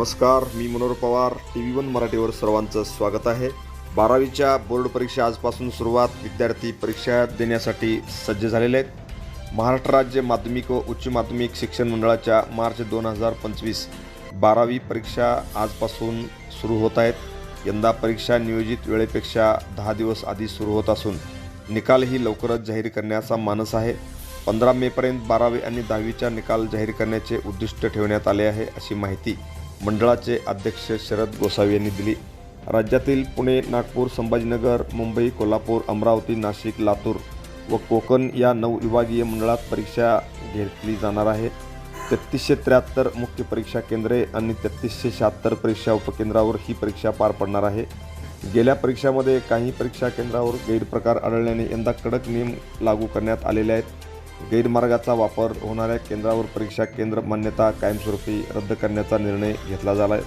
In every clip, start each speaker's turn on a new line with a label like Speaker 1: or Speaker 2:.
Speaker 1: नमस्कार मी Manohar Pawar. T V one मराठीवर सर्वांचं स्वागत आहे. बारावीच्या बोर्ड परीक्षा आजपासून सुरुवात. विद्यार्थी परीक्षा देण्यासाठी सज्ज झालेले आहेत. महाराष्ट्र राज्य माध्यमिक व उच्च माध्यमिक शिक्षण मंडळाच्या मार्च दोन हजार पंचवीस बारावी परीक्षा आजपासून सुरू होत आहेत. यंदा परीक्षा नियोजित वेळेपेक्षा दहा दिवस आधी सुरू होत असून निकालही लवकरच जाहीर करण्याचा मानस आहे. पंधरा मेपर्यंत बारावी आणि दहावीचा निकाल जाहीर करण्याचे उद्दिष्ट ठेवण्यात आले आहे अशी माहिती मंडळाचे अध्यक्ष शरद गोसावी यांनी दिली. राज्यातील पुणे नागपूर संभाजीनगर मुंबई कोल्हापूर अमरावती नाशिक लातूर व कोकण या नऊ विभागीय मंडळात परीक्षा घेतली जाणार आहे. तेहतीसशे त्र्याहत्तर मुख्य परीक्षा केंद्रे आणि तेहतीसशे शहात्तर परीक्षा उपकेंद्रावर ही परीक्षा पार पडणार आहे. गेल्या परीक्षामध्ये काही परीक्षा केंद्रावर गैरप्रकार आढळल्याने यंदा कडक नियम लागू करण्यात आलेले आहेत. गैरमार्गाचा वापर होणाऱ्या केंद्रावर परीक्षा केंद्र मान्यता कायमस्वरूपी रद्द करण्याचा निर्णय घेतला झाला आहे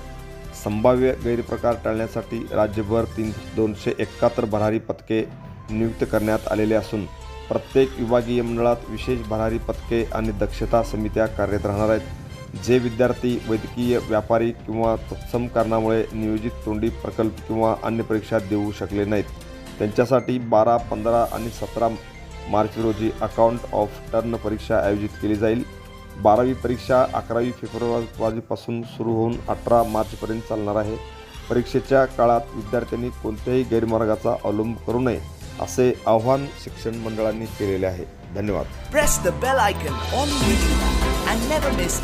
Speaker 1: संभाव्य गैरप्रकार टाळण्यासाठी राज्यभर तीन दोनशे एकाहत्तर भरारी पथके नियुक्त करण्यात आलेले असून प्रत्येक विभागीय मंडळात विशेष भरारी पथके आणि दक्षता समित्या कार्यरत राहणार आहेत. जे विद्यार्थी वैद्यकीय व्यापारी किंवा तत्सम कारणामुळे नियोजित तोंडी प्रकल्प किंवा अन्य परीक्षा देऊ शकले नाहीत. त्यांच्यासाठी बारा पंधरा आणि सतरा मार्च रोजी अकाउंट ऑफ टर्न परीक्षा आयोजित केली जाईल. बारावी परीक्षा अकरावी फेब्रुवारीपासून सुरू होऊन अठरा मार्चपर्यंत चालणार आहे. परीक्षेच्या काळात विद्यार्थ्यांनी कोणत्याही गैरमार्गाचा अवलंब करू नये असे आव्हान शिक्षण मंडळांनी केलेले आहे. धन्यवाद.
Speaker 2: Press the bell icon on and never miss.